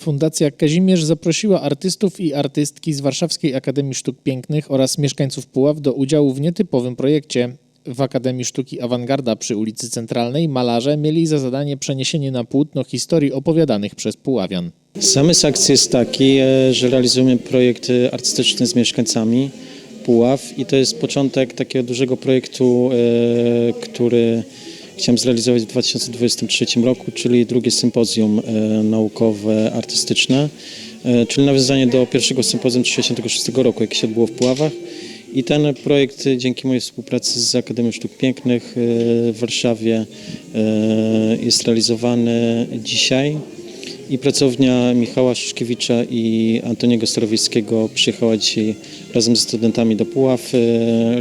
Fundacja Kazimierz zaprosiła artystów i artystki z Warszawskiej Akademii Sztuk Pięknych oraz mieszkańców Puław do udziału w nietypowym projekcie. W Akademii Sztuki Awangarda przy ulicy Centralnej malarze mieli za zadanie przeniesienie na płótno historii opowiadanych przez Puławian. Zamysł akcji jest taki, e, że realizujemy projekt e, artystyczny z mieszkańcami Puław i to jest początek takiego dużego projektu, e, który chciałem zrealizować w 2023 roku, czyli drugie sympozjum e, naukowe artystyczne, e, czyli nawiązanie do pierwszego sympozjum 1966 roku, jakie się odbyło w Puławach. I ten projekt e, dzięki mojej współpracy z Akademią Sztuk Pięknych w Warszawie jest realizowany dzisiaj. I pracownia Michała Szyszkiewicza i Antoniego Starowiejskiego przyjechała dzisiaj razem ze studentami do Puław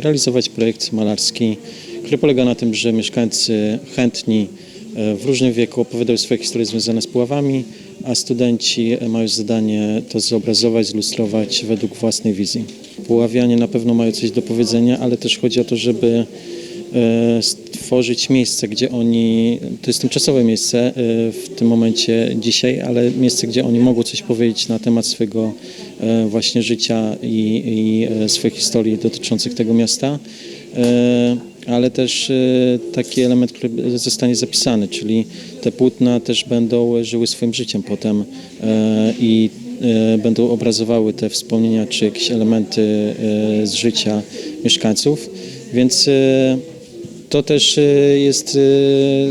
realizować projekt malarski, który polega na tym, że mieszkańcy chętni e, w różnym wieku opowiadają swoje historie związane z Puławami, a studenci mają zadanie to zobrazować, zilustrować według własnej wizji. Puławianie na pewno mają coś do powiedzenia, ale też chodzi o to, żeby stworzyć miejsce, gdzie oni, to jest tymczasowe miejsce e, w tym momencie dzisiaj, ale miejsce, gdzie oni mogą coś powiedzieć na temat swojego e, właśnie życia i, i e, swojej historii dotyczących tego miasta, E, ale też e, taki element, który zostanie zapisany, czyli te płótna też będą żyły swoim życiem potem e, i e, będą obrazowały te wspomnienia czy jakieś elementy e, z życia mieszkańców, więc e, to też e, jest,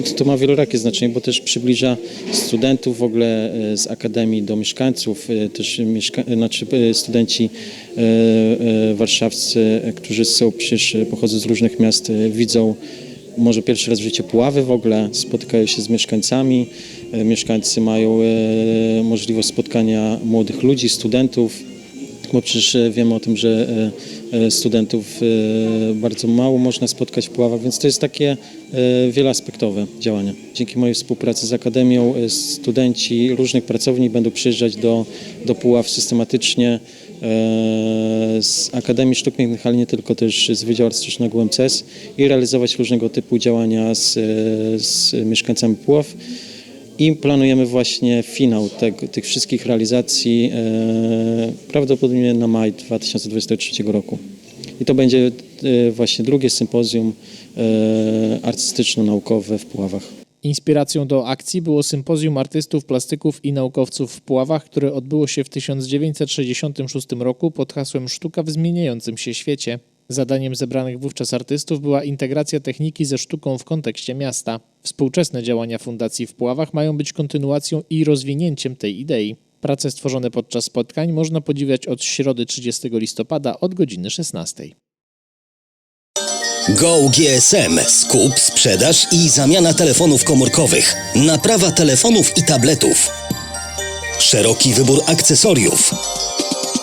e, to ma wielorakie znaczenie, bo też przybliża studentów w ogóle e, z akademii do mieszkańców, też mieszka- znaczy studenci warszawscy, którzy są przecież pochodzą z różnych miast, widzą może pierwszy raz w życiu Puławy w ogóle, spotykają się z mieszkańcami, mieszkańcy mają możliwość spotkania młodych ludzi, studentów, bo przecież wiemy o tym, że studentów e, bardzo mało można spotkać w Puławach, więc to jest takie e, wieloaspektowe działanie. Dzięki mojej współpracy z Akademią e, studenci różnych pracowni będą przyjeżdżać do, do Puław systematycznie e, z Akademii Sztuk Pięknych, ale nie tylko, też z Wydziału Artystycznego UMCS i realizować różnego typu działania z, e, z mieszkańcami Puław. I planujemy właśnie finał tych wszystkich realizacji e, prawdopodobnie na maj 2023 roku. I to będzie e, właśnie drugie sympozjum e, artystyczno-naukowe w Puławach. Inspiracją do akcji było sympozjum artystów, plastyków i naukowców w Puławach, które odbyło się w 1966 roku pod hasłem Sztuka w zmieniającym się świecie. Zadaniem zebranych wówczas artystów była integracja techniki ze sztuką w kontekście miasta. Współczesne działania fundacji w Puławach mają być kontynuacją i rozwinięciem tej idei. Prace stworzone podczas spotkań można podziwiać od środy 30 listopada od godziny 16. Go GSM. Skup, sprzedaż i zamiana telefonów komórkowych. Naprawa telefonów i tabletów. Szeroki wybór akcesoriów.